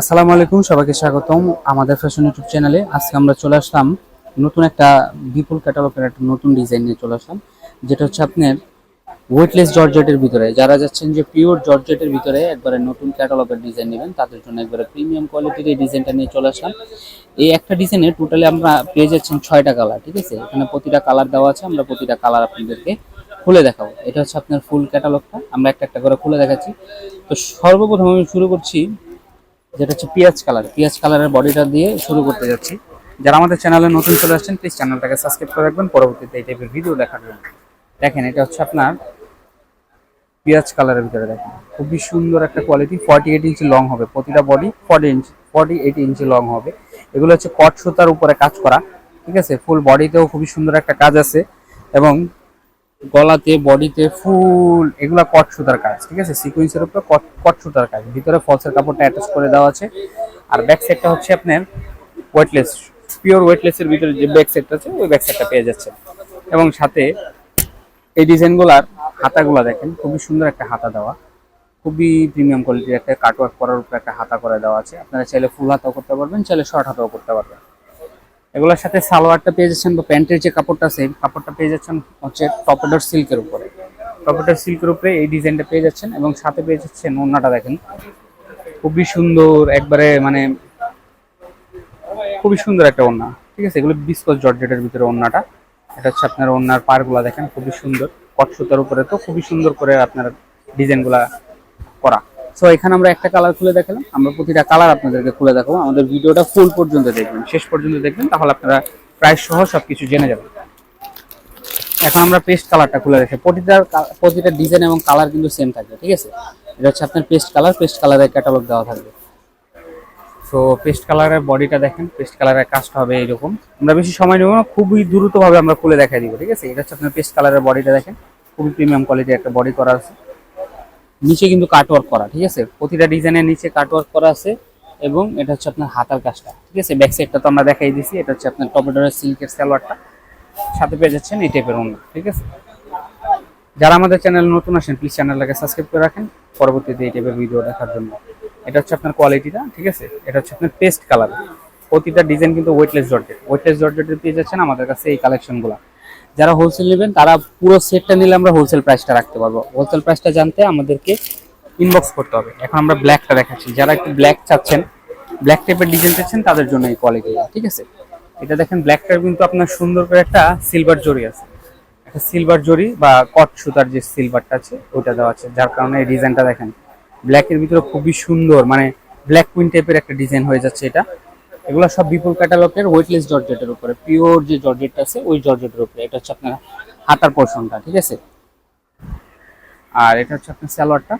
আসসালামু আলাইকুম, সবাইকে স্বাগতম আমাদের ফ্যাশন ইউটিউব চ্যানেলে আজকে আমরা চলে আসলাম নতুন একটা বিপুল ক্যাটালগের একটা নতুন ডিজাইন নিয়ে চলে আসলাম, যেটা হচ্ছে আপনার ওয়েটলেস জর্জেটের ভিতরে। যারা যাচ্ছেন যে পিওর জর্জেটের ভিতরে, একবারে নতুন ক্যাটালগের ডিজাইন নেবেন, তাদের জন্য একবারে প্রিমিয়াম কোয়ালিটির এই ডিজাইনটা নিয়ে চলে আসলাম। এই একটা ডিজাইনে টোটালি আমরা পেয়ে যাচ্ছেন ছয়টা কালার ঠিক আছে? এখানে প্রতিটা কালার দেওয়া আছে, আমরা প্রতিটা কালার আপনাদেরকে খুলে দেখাবো। এটা হচ্ছে আপনার ফুল ক্যাটালগটা আমরা একটা একটা করে খুলে দেখাচ্ছি। তো সর্বপ্রথম আমি শুরু করছি যেটা হচ্ছে পিঁয়াজ কালার। পিঁয়াজ কালারের বডিটা দিয়ে শুরু করতে যাচ্ছি। যারা আমাদের চ্যানেলে নতুন চলে আসছেন প্লিজ চ্যানেলটাকে সাবস্ক্রাইব করে রাখবেন। পরবর্তীতে এই টাইপের ভিডিও দেখার জন্য। দেখেন, এটা হচ্ছে আপনার পেঁয়াজ কালারের ভিতরে দেখেন। খুবই সুন্দর একটা quality forty eight inch long হবে। প্রতিটা body forty inch forty eight inch long হবে। এগুলো হচ্ছে কট সুতার উপরে কাজ করা, ঠিক আছে? ফুল বডিতেও খুবই সুন্দর একটা কাজ আছে। এবং গলাতে, বডিতে ফুল, এগুলা কট সুতার কাজ, ঠিক আছে? সিকোয়েন্সের উপর কট- সুতার কাজ। ভিতরে ফলসের কাপড়টা অ্যাটাচ করে দেওয়া আছে। আর ব্যাক সাইডটা হচ্ছে আপনার ওয়েটলেস পিওর ওয়েটলেসের ভিতরে যে ব্যাক সাইডটা আছে, ওই ব্যাক সাইডটা পেয়ে যাচ্ছে এবং সাথে এই ডিজাইনগুলার হাতাগুলা দেখেন, খুবই সুন্দর একটা হাতা দেওয়া। খুবই প্রিমিয়াম কোয়ালিটির একটা কাটওয়ার্ক করার উপরে একটা হাতা করে দেওয়া আছে। আপনারা চাইলে ফুল হাতাও করতে পারবেন, চাইলে শর্ট হাতাও করতে পারবেন। এগুলোর সাথে সালোয়ারটা পেয়ে যাচ্ছেন বা প্যান্টের যে কাপড়টা আছে কাপড়টা পেয়ে যাচ্ছেন হচ্ছে টপেডর সিল্কের উপরে। টপেডর সিল্কের উপরে এই ডিজাইনটা পেয়ে যাচ্ছেন এবং সাথে পেয়ে যাচ্ছেন ওড়নাটা দেখেন। খুবই সুন্দর একবারে মানে খুবই সুন্দর একটা ওড়না, ঠিক আছে? এগুলো বিস্কস জর্জেটের ভিতরে ওড়নাটা। এটা হচ্ছে আপনার ওড়নার পারগুলা দেখেন, খুবই সুন্দর। কট সুতার উপরে তো খুবই সুন্দর করে আপনার ডিজাইনগুলা করা। সো এখানে আমরা একটা কালার খুলে দেখালাম। আমরা প্রতিটা কালার আপনাদেরকে খুলে দেখাবো। আমাদের ভিডিওটা ফুল পর্যন্ত দেখবেন। শেষ পর্যন্ত দেখবেন, তাহলে আপনারা প্রাইস সহ সবকিছু জেনে যাবেন। এখন আমরা পেস্ট কালারটা খুলে রেখে, প্রতিটা প্রতিটা ডিজাইন এবং কালার কিন্তু সেম থাকবে, ঠিক আছে? এটা হচ্ছে আপনার পেস্ট কালার পেস্ট কালারের ক্যাটালগ দেওয়া থাকবে। সো পেস্ট কালারের বডিটা দেখেন পেস্ট কালারের কাজটা হবে এইরকম। আমরা বেশি সময় নেব না, খুবই দ্রুতভাবে আমরা খুলে দেখাই দিব, ঠিক আছে? এটা হচ্ছে আপনার পেস্ট কালারের বডিটা দেখেন। খুবই প্রিমিয়াম কোয়ালিটির একটা বডি করা আছে। নিচে কিন্তু কাটওয়ার্ক করা, ঠিক আছে? প্রতিটা ডিজাইনের নিচে কাটওয়ার্ক করা আছে এবং এটা হচ্ছে আপনার হাতার কাজটা, ঠিক আছে? ব্যাক সাইডটা তো আমরা দেখাই দিছি, এটা হচ্ছে আপনার টপেডরের সিল্কের সালোয়ারটা। সাথে পেয়ে যাচ্ছেন এই টাইপের অন্য ঠিক আছে? যারা আমাদের চ্যানেল নতুন আসেন প্লিজ চ্যানেলটাকে সাবস্ক্রাইব করে রাখেন। পরবর্তীতে এই টাইপের ভিডিও দেখার জন্য। এটা হচ্ছে আপনার কোয়ালিটিটা ঠিক আছে? এটা হচ্ছে আপনার পেস্ট কালার প্রতিটা ডিজাইন কিন্তু ওয়েটলেস জর্জেট। ওয়েটলেস জর্জেটের পেয়ে যাচ্ছেন আমাদের কাছে এই কালেকশনগুলো যারা হোলসেল নেবেন, তারা পুরো সেটটা নিলে আমরা হোলসেল প্রাইসটা রাখতে পারব। হোলসেল প্রাইসটা জানতে আমাদেরকে ইনবক্স করতে হবে। এখন আমরা ব্ল্যাকটা দেখাচ্ছি। যারা একটু ব্ল্যাক চাচ্ছেন ব্ল্যাক টাইপের ডিজাইন চাচ্ছেন, তাদের জন্য এই কোয়ালিটি ঠিক আছে? এটা দেখেন ব্ল্যাকটার কিন্তু আপনার সুন্দর করে একটা সিলভার জরি আছে। একটা সিলভার জরি বা কট সুতার যে সিলভারটা আছে, ওইটা দেওয়া আছে। যার কারণে এই ডিজাইনটা দেখেন ব্ল্যাকের ভিতরে খুবই সুন্দর মানে ব্ল্যাক কুইন টাইপের একটা ডিজাইন হয়ে যাচ্ছে এটা। এগুলো সব বিপুল ক্যাটালগের ওয়েটলেস জর্জেটের উপরে পিওর যে জর্জেটটা আছে, ওই জর্জেটের উপরে। এটা হচ্ছে আপনার হাতার পোর্শনটা ঠিক আছে? আর এটা হচ্ছে আপনার সালোয়ারটা,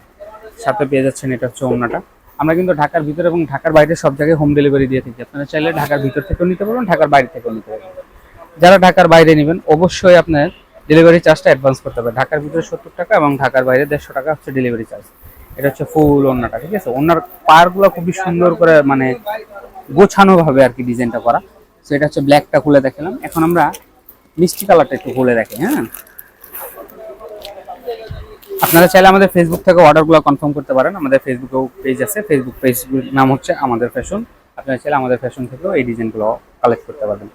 সাথে পেয়ে যাচ্ছেন এটা হচ্ছে ওড়নাটা। আমরা কিন্তু ঢাকার ভিতরে এবং ঢাকার বাইরে সব জায়গায় হোম ডেলিভারি দিয়ে থাকি। আপনারা চাইলে ঢাকার ভিতর থেকেও নিতে পারবেন, ঢাকার বাইরে থেকেও নিতে পারবেন। যারা ঢাকার বাইরে নেবেন, অবশ্যই আপনার ডেলিভারি চার্জটা অ্যাডভান্স করতে হবে। ঢাকার ভিতরে সত্তর টাকা এবং ঢাকার বাইরে দেড়শো টাকা হচ্ছে ডেলিভারি চার্জ এটা হচ্ছে ফুল ওড়নাটা, ঠিক আছে? ওনার পারগুলো খুবই সুন্দর করে মানে গোছানো ভাবে আর কি ডিজাইনটা করা। তো এটা হচ্ছে ব্ল্যাকটা খুলে দেখালাম। এখন আমরা মিষ্টি কালারটা একটু খুলে দেখি হ্যাঁ? আপনারা চাইলে আমাদের ফেসবুক থেকে অর্ডারগুলো কনফার্ম করতে পারেন। আমাদের ফেসবুকেও পেজ আছে। ফেসবুক পেজ নাম হচ্ছে আমাদের ফ্যাশন আপনারা চাইলে আমাদের ফ্যাশন থেকেও এই ডিজাইনগুলো কালেক্ট করতে পারবেন।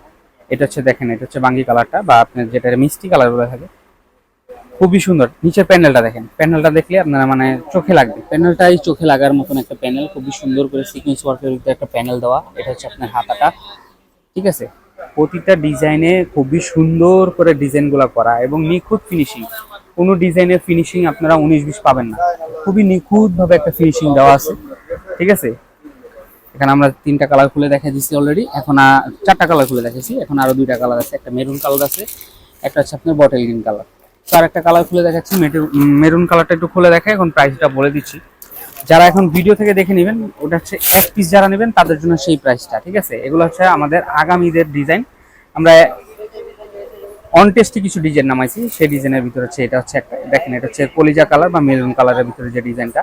এটা হচ্ছে দেখেন, এটা হচ্ছে বাঙ্গি কালারটা বা আপনার যেটা মিষ্টি কালার বলে থাকে খুবই সুন্দর। নিচের প্যানেলটা দেখেন। প্যানেলটা দেখলে আপনারা মানে চোখে লাগবে। প্যানেলটাই চোখে লাগার মতন একটা প্যানেল, খুবই সুন্দর করে সিকোয়েন্স ওয়ার্কের একটা প্যানেল দেওয়া। এটা হচ্ছে আপনার হাতাটা। ঠিক আছে? প্রতিটা ডিজাইনে খুবই সুন্দর করে ডিজাইনগুলো করা এবং নিখুঁত ফিনিশিং কোনো ডিজাইনের ফিনিশিং আপনারা উনিশ বিশ পাবেন না। খুবই নিখুঁত ভাবে একটা ফিনিশিং দেওয়া আছে। ঠিক আছে? এখানে আমরা তিনটা কালার খুলে দেখা দিচ্ছি অলরেডি এখন চারটা কালার খুলে দেখেছি এখন আরও দুইটা কালার আছে। একটা মেরুন কালার আছে, একটা হচ্ছে আপনার বটল গ্রিন কালার আর একটা কালার খুলে দেখাচ্ছি মেরুন কালারটা একটু খুলে দেখে এখন প্রাইসটা বলে দিচ্ছি। যারা এখন ভিডিও থেকে দেখে নেবেন, ওটা হচ্ছে এক পিস যারা নেবেন, তাদের জন্য সেই প্রাইসটা ঠিক আছে? এগুলো হচ্ছে আমাদের আগামীদের ডিজাইন আমরা অন টেস্টে কিছু ডিজাইন নামাইছি, সেই ডিজাইনের ভিতরে হচ্ছে এটা হচ্ছে একটা, দেখেন এটা হচ্ছে কলিজা কালার বা মেরুন কালারের ভিতরে যে ডিজাইনটা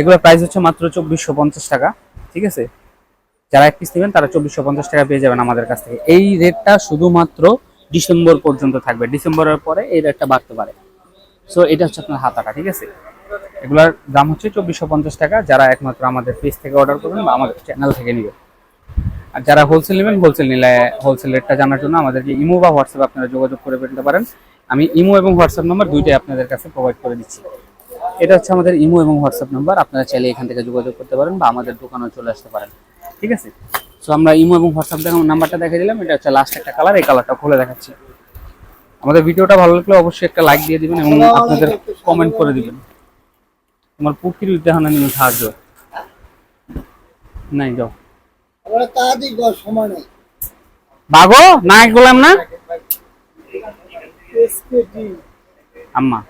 এগুলোর প্রাইস হচ্ছে মাত্র চব্বিশশো পঞ্চাশ টাকা, ঠিক আছে? যারা এক পিস নেবেন, তারা চব্বিশশো পঞ্চাশ টাকা পেয়ে যাবেন আমাদের কাছ থেকে। এই রেটটা শুধুমাত্র ডিসেম্বর পর্যন্ত থাকবে। ডিসেম্বরের পরে এই রেটটা বাড়তে পারে। সো এটা হচ্ছে আপনার হাতাটা, ঠিক আছে? এগুলার দাম হচ্ছে চব্বিশশো পঞ্চাশ টাকা। যারা একমাত্র আমাদের পেজ থেকে অর্ডার করবেন বা আমাদের চ্যানেল থেকে নেবেন। আর যারা হোলসেল নেবেন হোলসেল নিলে হোলসেল রেটটা জানার জন্য আমাদেরকে ইমো বা হোয়াটসঅ্যাপে আপনারা যোগাযোগ করে পেতে পারেন। আমি ইমো এবং হোয়াটসঅ্যাপ নাম্বার দুইটাই আপনাদের কাছে প্রোভাইড করে দিচ্ছি। এটা হচ্ছে আমাদের ইমো এবং হোয়াটসঅ্যাপ নাম্বার আপনারা চাইলে এখান থেকে যোগাযোগ করতে পারেন বা আমাদের দোকানেও চলে আসতে পারেন। ঠিক আছে? সো আমরা ইমো এবং হোয়াটসঅ্যাপ দেখো নাম্বারটা দেখে দিলাম। এটা হচ্ছে লাস্ট একটা কালার এই কালারটা খুলে দেখাচ্ছি। আমাদের ভিডিওটা ভালো লাগলে অবশ্যই একটা লাইক দিয়ে দিবেন এবং আপনাদের কমেন্ট করে দিবেন। তোমার পুকির উদ্যাহরণ নিয়ে সাহায্য। নাই যাও। বাগো না বললাম না? আম্মা।